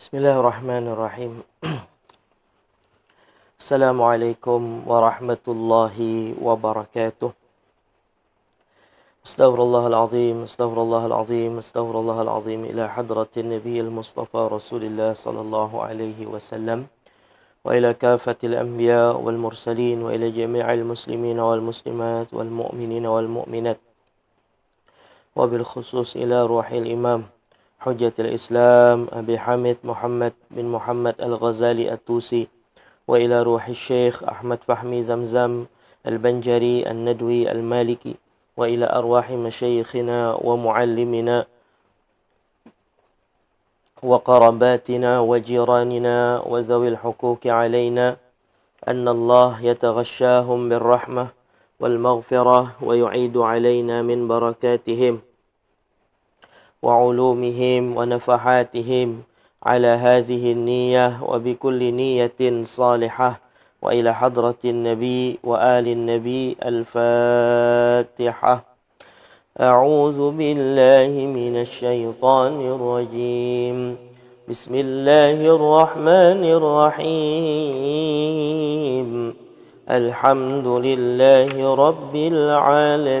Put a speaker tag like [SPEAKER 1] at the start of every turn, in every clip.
[SPEAKER 1] بسم الله الرحمن الرحيم. السلام عليكم ورحمة الله وبركاته. استغفر الله العظيم استغفر الله العظيم استغفر الله العظيم إلى حضرة النبي المصطفى رسول الله صلى الله عليه وسلم وإلى كافة الأنبياء والمرسلين وإلى جميع المسلمين والمسلمات والمؤمنين والمؤمنات وبالخصوص إلى روح الإمام. حجة الإسلام أبي حامد محمد بن محمد الغزالي التوسي وإلى روح الشيخ أحمد فحمي زمزم البنجري الندوي المالكي وإلى أرواح مشايخنا ومعلمنا وقرباتنا وجيراننا وذوي الحقوق علينا أن الله يتغشاهم بالرحمة والمغفرة ويعيد علينا من بركاتهم. وعلومهم ونفحاتهم على هذه النية وبكل نية صالحة وإلى حضرة النبي وآل النبي الفاتحة. أعوذ بالله من الشيطان الرجيم. بسم الله الرحمن الرحيم. الحمد لله رب العالمين.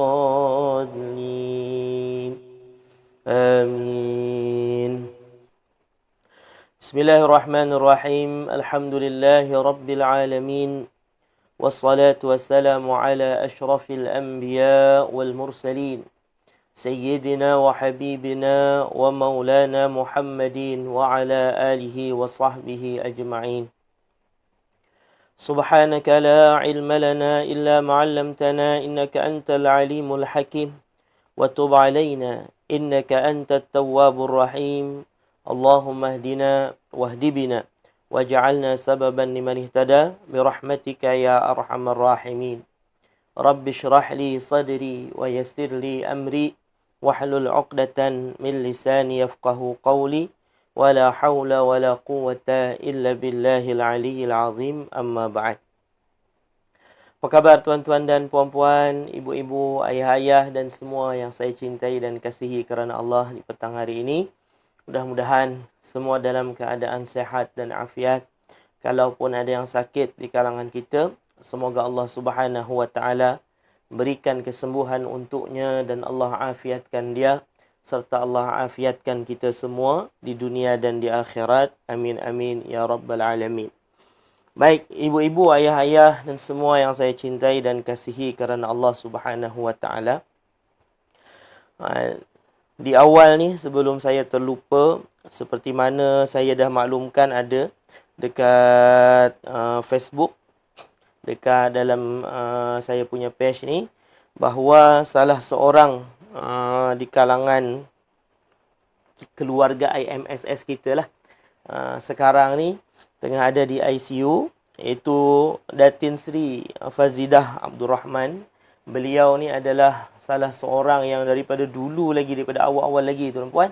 [SPEAKER 1] آمين. بسم الله الرحمن الرحيم. الحمد لله رب العالمين والصلاة والسلام على أشرف الأنبياء والمرسلين سيدنا وحبيبنا ومولانا محمد وعلى آله وصحبه أجمعين. سبحانك لا علم لنا إلا ما علمتنا إنك أنت العليم الحكيم. وتب علينا إنك أنت التواب الرحيم. اللهم اهدنا واهد بنا واجعلنا سببا لمن اهتدى برحمتك يا أرحم الراحمين. رب اشرح لي صدري ويسر لي أمري واحلل عقدة من لساني يفقه قولي ولا حول ولا قوة إلا بالله العلي العظيم. أما بعد. Apa khabar tuan-tuan dan puan-puan, ibu-ibu, ayah-ayah dan semua yang saya cintai dan kasihi kerana Allah di petang hari ini. Mudah-mudahan semua dalam keadaan sehat dan afiat. Kalaupun ada yang sakit di kalangan kita, semoga Allah Subhanahu wa taala berikan kesembuhan untuknya dan Allah afiatkan dia serta Allah afiatkan kita semua di dunia dan di akhirat. Amin amin ya rabbal alamin. Baik, ibu-ibu, ayah-ayah dan semua yang saya cintai dan kasihi kerana Allah Subhanahu wa taala. Di awal ni sebelum saya terlupa seperti mana saya dah maklumkan ada dekat uh, Facebook dekat dalam uh, saya punya page ni bahawa salah seorang uh, di kalangan keluarga IMSS kita lah uh, sekarang ni tengah ada di ICU iaitu Datin Sri Fazidah Abdul Rahman. Beliau ni adalah salah seorang yang daripada dulu lagi daripada awal-awal lagi tuan-puan.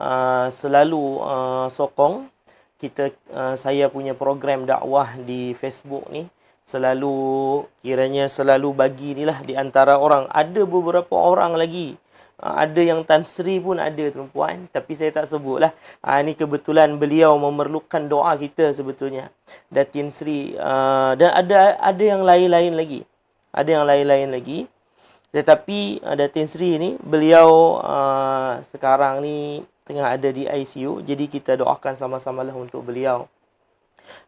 [SPEAKER 1] Uh, selalu uh, sokong. Kita uh, saya punya program dakwah di Facebook ni selalu kiranya selalu bagi ni lah di antara orang. Ada beberapa orang lagi ada yang Tan Sri pun ada tuan-puan. Tapi saya tak sebut lah uh, ni kebetulan beliau memerlukan doa kita sebetulnya. Datin Sri uh, dan ada ada yang lain-lain lagi. Ada yang lain-lain lagi. Tetapi uh, Datin Sri ni beliau uh, sekarang ni tengah ada di ICU jadi kita doakan sama-sama lah untuk beliau.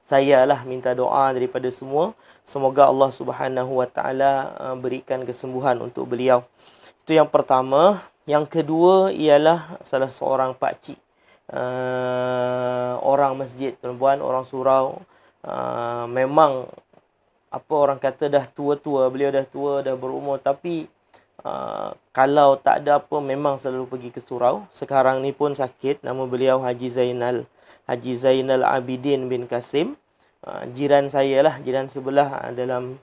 [SPEAKER 1] Saya lah minta doa daripada semua. Semoga Allah Subhanahu Wa Taala berikan kesembuhan untuk beliau itu yang pertama. Yang kedua ialah salah seorang pak cik. Uh, orang masjid tuan-puan orang surau. Uh, memang apa orang kata dah tua-tua beliau dah tua dah berumur. Tapi uh, kalau tak ada apa memang selalu pergi ke surau. Sekarang ni pun sakit. Nama beliau Haji Zainal Haji Zainal Abidin bin Kasim. Uh, jiran saya lah, jiran sebelah uh, dalam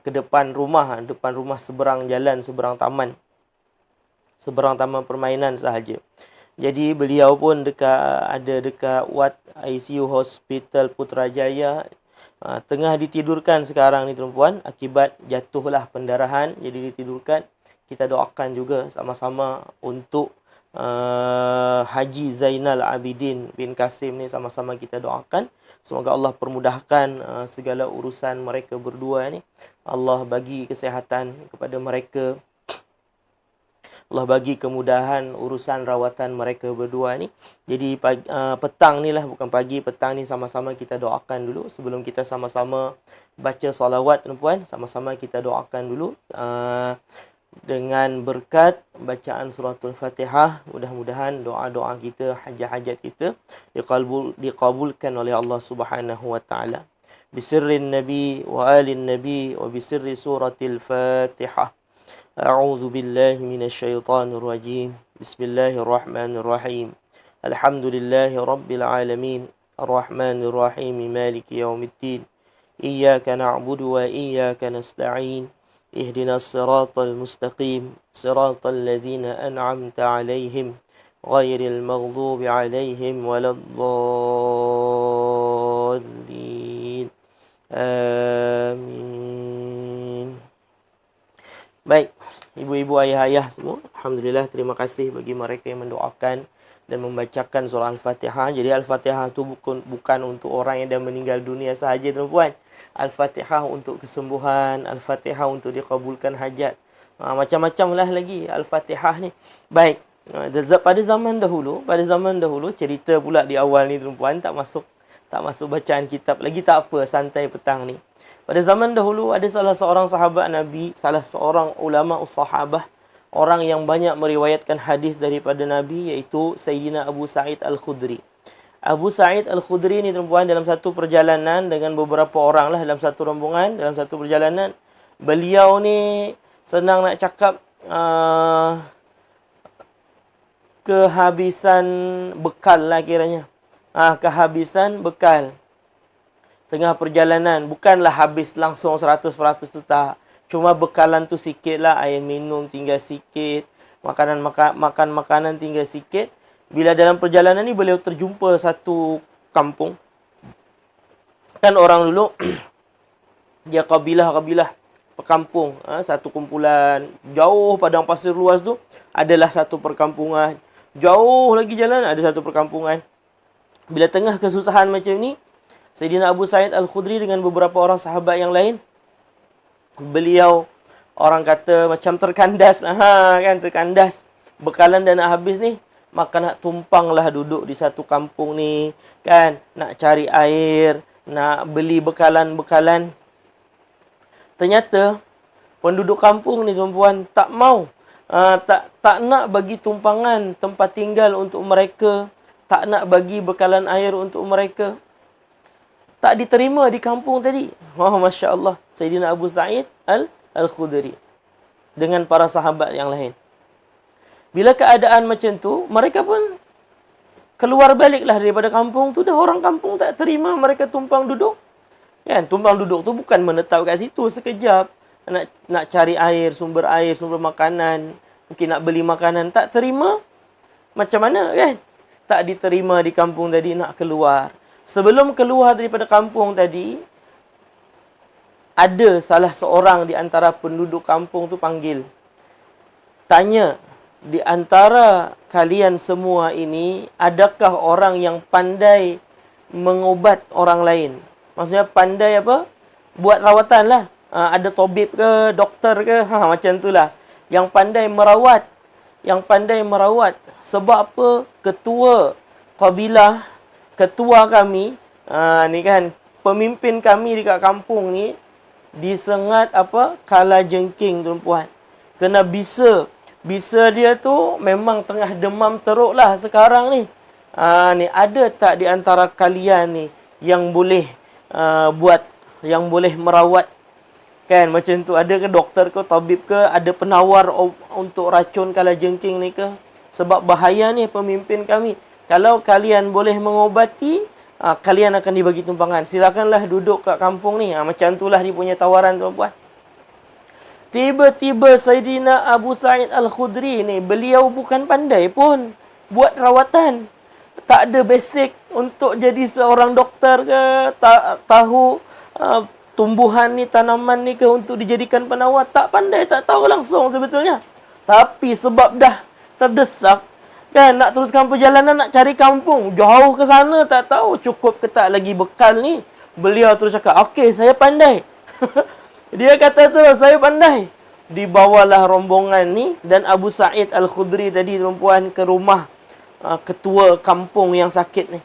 [SPEAKER 1] ke depan rumah, depan rumah seberang jalan, seberang taman. Seberang taman permainan sahaja. Jadi beliau pun dekat ada dekat Wat ICU Hospital Putrajaya uh, tengah ditidurkan sekarang ni tuan-puan akibat jatuhlah pendarahan jadi ditidurkan kita doakan juga sama-sama untuk uh, Haji Zainal Abidin bin Kasim ni sama-sama kita doakan. Semoga Allah permudahkan uh, segala urusan mereka berdua ni. Allah bagi kesihatan kepada mereka. Allah bagi kemudahan urusan rawatan mereka berdua ni. Jadi pagi, uh, petang ni lah, bukan pagi, petang ni sama-sama kita doakan dulu. Sebelum kita sama-sama baca salawat tuan-puan, sama-sama kita doakan dulu. Uh, dengan berkat bacaan suratul Fatihah mudah-mudahan doa-doa kita hajat-hajat kita diqabul diqabulkan oleh Allah Subhanahu wa taala. Bisirrin nabi wa alin nabi wa bisirri suratil Fatihah. A'udzu billahi minasyaitonir rajim. Bismillahirrahmanirrahim. Alhamdulillahi rabbil alamin. Arrahmanir rahim maliki yaumiddin. Iyyaka na'budu wa iyyaka nasta'in اهدنا الصراط المستقيم صراط الذين أنعمت عليهم غير المغضوب عليهم ولا الضالين آمين Baik, ibu-ibu, ayah-ayah semua. Alhamdulillah, terima kasih bagi mereka yang mendoakan dan membacakan surah Al-Fatihah. Jadi Al-Fatihah itu bukan, bukan untuk orang yang dah meninggal dunia sahaja, tuan-puan. Al-Fatihah untuk kesembuhan, Al-Fatihah untuk dikabulkan hajat. Ha, macam-macam lah lagi Al-Fatihah ni. Baik, ha, pada zaman dahulu, pada zaman dahulu, cerita pula di awal ni tuan-puan, tak masuk tak masuk bacaan kitab. Lagi tak apa, santai petang ni. Pada zaman dahulu, ada salah seorang sahabat Nabi, salah seorang ulama sahabah, orang yang banyak meriwayatkan hadis daripada Nabi, iaitu Sayyidina Abu Sa'id Al-Khudri. Abu Sa'id Al-Khudri ni tuan dalam satu perjalanan dengan beberapa orang lah dalam satu rombongan, dalam satu perjalanan. Beliau ni senang nak cakap uh, kehabisan bekal lah kiranya. Ah, uh, kehabisan bekal. Tengah perjalanan, bukanlah habis langsung 100% tu tak. Cuma bekalan tu sikit lah, air minum tinggal sikit. Makanan makan, makan makanan tinggal sikit bila dalam perjalanan ni beliau terjumpa satu kampung. Kan orang dulu dia kabilah-kabilah perkampung ha, satu kumpulan. Jauh padang pasir luas tu adalah satu perkampungan. Jauh lagi jalan ada satu perkampungan. Bila tengah kesusahan macam ni Sayyidina Abu Sa'id Al-Khudri dengan beberapa orang sahabat yang lain beliau orang kata macam terkandas ha, kan terkandas. Bekalan dah nak habis ni maka nak tumpanglah duduk di satu kampung ni kan? Nak cari air nak beli bekalan-bekalan. Ternyata penduduk kampung ni tuan-puan tak mau uh, tak tak nak bagi tumpangan tempat tinggal untuk mereka tak nak bagi bekalan air untuk mereka. Tak diterima di kampung tadi. Wah masya-Allah Sayyidina Abu Sa'id Al Al-Khudri. Dengan para sahabat yang lain bila keadaan macam tu, mereka pun keluar baliklah daripada kampung tu. Dah orang kampung tak terima mereka tumpang duduk. Kan? Tumpang duduk tu bukan menetap kat situ sekejap. Nak nak cari air, sumber air, sumber makanan. Mungkin nak beli makanan. Tak terima. Macam mana kan? Tak diterima di kampung tadi nak keluar. Sebelum keluar daripada kampung tadi, ada salah seorang di antara penduduk kampung tu panggil. Tanya, di antara kalian semua ini adakah orang yang pandai mengobat orang lain? Maksudnya pandai apa? Buat rawatan lah. Ha, ada tobib ke, doktor ke, ha, macam itulah. Yang pandai merawat. Yang pandai merawat. Sebab apa? Ketua kabilah, ketua kami, ha, ni kan, pemimpin kami di kat kampung ni, disengat apa? Kala jengking tuan-puan. Kena bisa bisa dia tu memang tengah demam teruk lah sekarang ni. Ha, ni ada tak di antara kalian ni yang boleh uh, buat, yang boleh merawat kan macam tu ada ke doktor ke tabib ke ada penawar untuk racun kala jengking ni ke sebab bahaya ni pemimpin kami kalau kalian boleh mengobati, uh, kalian akan dibagi tumpangan. Silakanlah duduk kat kampung ni. Uh, macam itulah dia punya tawaran tuan-puan. Tiba-tiba Sayyidina Abu Sa'id Al-Khudri ni, beliau bukan pandai pun buat rawatan. Tak ada basic untuk jadi seorang doktor ke, tak tahu uh, tumbuhan ni, tanaman ni ke untuk dijadikan penawar. Tak pandai, tak tahu langsung sebetulnya. Tapi sebab dah terdesak, kan nak teruskan perjalanan nak cari kampung. Jauh ke sana tak tahu cukup ke tak lagi bekal ni. Beliau terus cakap, okey saya pandai. Dia kata tu saya pandai. Dibawalah rombongan ni dan Abu Sa'id Al-Khudri tadi perempuan ke rumah uh, ketua kampung yang sakit ni.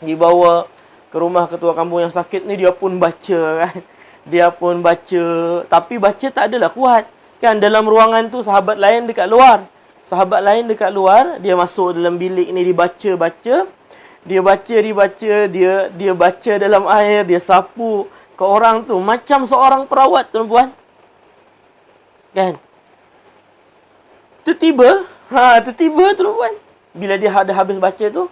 [SPEAKER 1] Dibawa ke rumah ketua kampung yang sakit ni dia pun baca kan. Dia pun baca tapi baca tak adalah kuat. Kan dalam ruangan tu sahabat lain dekat luar. Sahabat lain dekat luar, dia masuk dalam bilik ni dibaca-baca. Dia baca, dibaca, dia dia baca dalam air, dia sapu ke orang tu macam seorang perawat tuan-puan. Kan? Tiba-tiba, ha, tiba-tiba tuan-puan. Bila dia ada habis baca tu,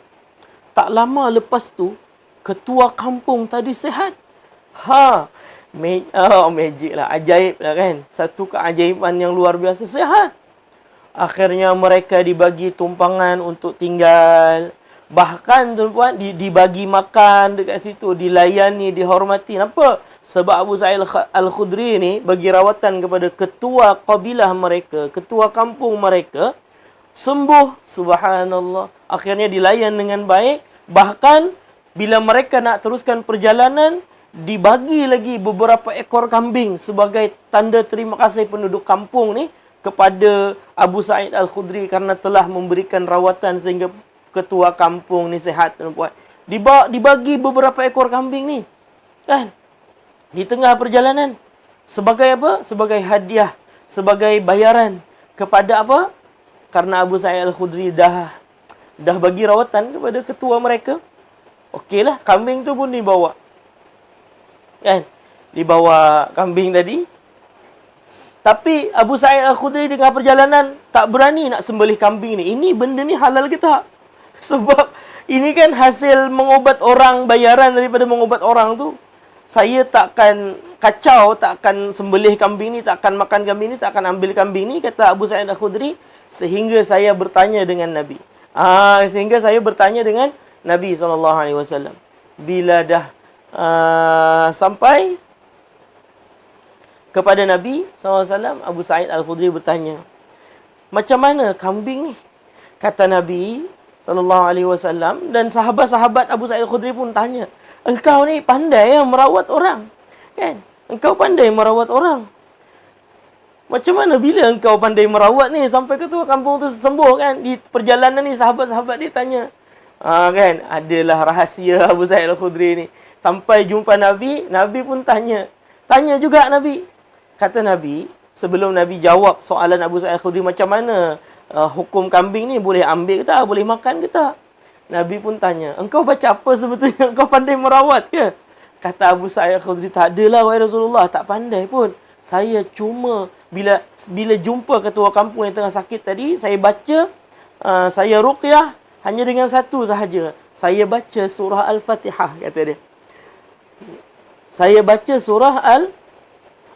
[SPEAKER 1] tak lama lepas tu, ketua kampung tadi sehat. Ha, ma- oh, magic lah, ajaib lah kan. Satu keajaiban yang luar biasa, sehat. Akhirnya mereka dibagi tumpangan untuk tinggal. Bahkan tuan-puan dibagi makan dekat situ, dilayani, dihormati. Kenapa? Sebab Abu Sa'id Al-Khudri ni bagi rawatan kepada ketua kabilah mereka, ketua kampung mereka, sembuh, subhanallah. Akhirnya dilayan dengan baik. Bahkan bila mereka nak teruskan perjalanan, dibagi lagi beberapa ekor kambing sebagai tanda terima kasih penduduk kampung ni kepada Abu Sa'id Al-Khudri kerana telah memberikan rawatan sehingga ketua kampung ni sehat tuan-puan. dibagi beberapa ekor kambing ni. Kan? Di tengah perjalanan. Sebagai apa? Sebagai hadiah. Sebagai bayaran. Kepada apa? Karena Abu Sa'id Al-Khudri dah dah bagi rawatan kepada ketua mereka. Okeylah, kambing tu pun dibawa. Kan? Dibawa kambing tadi. Tapi Abu Sa'id Al-Khudri dengan perjalanan tak berani nak sembelih kambing ni. Ini benda ni halal ke tak? Sebab ini kan hasil mengobat orang bayaran daripada mengobat orang tu. Saya takkan kacau, takkan sembelih kambing ni, takkan makan kambing ni, takkan ambil kambing ni, kata Abu Sa'id Al-Khudri. Sehingga saya bertanya dengan Nabi. Ah, sehingga saya bertanya dengan Nabi SAW. Bila dah uh, sampai kepada Nabi SAW, Abu Sa'id Al-Khudri bertanya, macam mana kambing ni? Kata Nabi, sallallahu alaihi wasallam dan sahabat-sahabat Abu Sa'id Khudri pun tanya, "Engkau ni pandai ya merawat orang?" Kan? Engkau pandai merawat orang. Macam mana bila engkau pandai merawat ni sampai ke tu kampung tu sembuh kan? Di perjalanan ni sahabat-sahabat dia tanya. Ha, kan? Adalah rahsia Abu Sa'id Al-Khudri ni. Sampai jumpa Nabi, Nabi pun tanya. Tanya juga Nabi. Kata Nabi, sebelum Nabi jawab soalan Abu Sa'id Al-Khudri macam mana uh, hukum kambing ni boleh ambil ke tak? Boleh makan ke tak? Nabi pun tanya, engkau baca apa sebetulnya? Engkau pandai merawat ke? Kata Abu Sa'id Khudri, tak adalah wahai Rasulullah, tak pandai pun. Saya cuma bila bila jumpa ketua kampung yang tengah sakit tadi, saya baca, uh, saya ruqyah hanya dengan satu sahaja. Saya baca surah Al-Fatihah, kata dia. Saya baca surah Al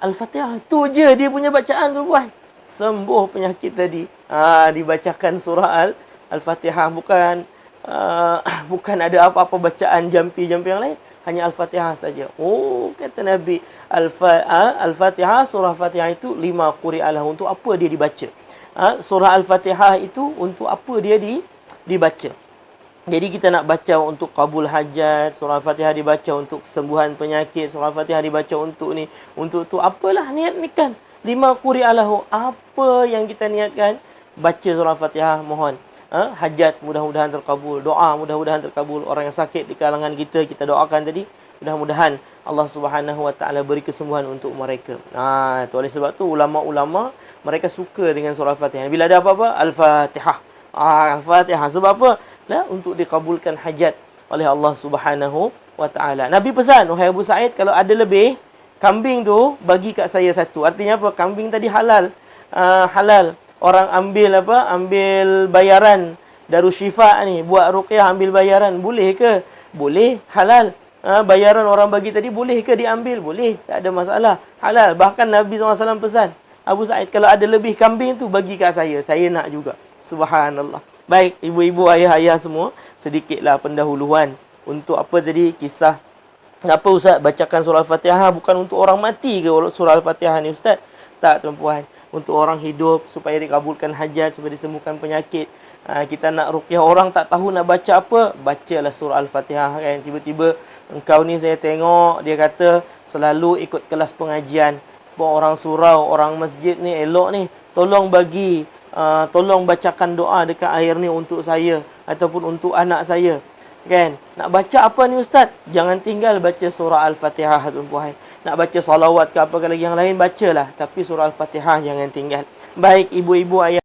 [SPEAKER 1] Al-Fatihah. Tu je dia punya bacaan tu buat. Sembuh penyakit tadi uh, dibacakan surah Al Al-Fatihah bukan uh, bukan ada apa-apa bacaan jampi-jampi yang lain hanya Al-Fatihah saja. Oh kata Nabi Al-Fatihah surah Fatihah itu lima quri'alah untuk apa dia dibaca? Uh, surah Al-Fatihah itu untuk apa dia di dibaca? Jadi kita nak baca untuk kabul hajat, surah Al-Fatihah dibaca untuk kesembuhan penyakit, surah Al-Fatihah dibaca untuk ni, untuk tu apalah niat ni kan? Lima quri'alahu apa yang kita niatkan? Baca surah Fatihah mohon. Ha? hajat mudah-mudahan terkabul. Doa mudah-mudahan terkabul. Orang yang sakit di kalangan kita kita doakan tadi. Mudah-mudahan Allah Subhanahu wa taala beri kesembuhan untuk mereka. Ha tu oleh sebab tu ulama-ulama mereka suka dengan surah Fatihah bila ada apa-apa? al-Fatihah. Ha, al-Fatihah. Sebab apa? Lah untuk dikabulkan hajat oleh Allah Subhanahu wa taala. Nabi pesan wahai Abu Said kalau ada lebih kambing tu bagi kat saya satu. Artinya apa? Kambing tadi halal. Uh, halal orang ambil apa ambil bayaran Darussyifa ni buat ruqyah ambil bayaran boleh ke? Boleh, halal. Ha, bayaran orang bagi tadi boleh ke diambil? Boleh, tak ada masalah. Halal. Bahkan Nabi SAW pesan, Abu Sa'id kalau ada lebih kambing tu bagi kat saya. Saya nak juga. Subhanallah. Baik, ibu-ibu, ayah-ayah semua, sedikitlah pendahuluan untuk apa tadi kisah Kenapa Ustaz bacakan surah Al-Fatihah bukan untuk orang mati ke surah Al-Fatihah ni Ustaz? Tak tuan-puan. Untuk orang hidup supaya dikabulkan hajat, supaya disembuhkan penyakit. Ha, kita nak rukyah orang tak tahu nak baca apa, bacalah surah Al-Fatihah kan. Tiba-tiba engkau ni saya tengok dia kata selalu ikut kelas pengajian. Orang surau, orang masjid ni elok ni. Tolong bagi, uh, tolong bacakan doa dekat air ni untuk saya ataupun untuk anak saya. Kan? Nak baca apa ni ustaz? Jangan tinggal baca surah Al-Fatihah tuan-puan. Nak baca salawat ke apa lagi yang lain bacalah, tapi surah Al-Fatihah jangan tinggal. Baik ibu-ibu ayah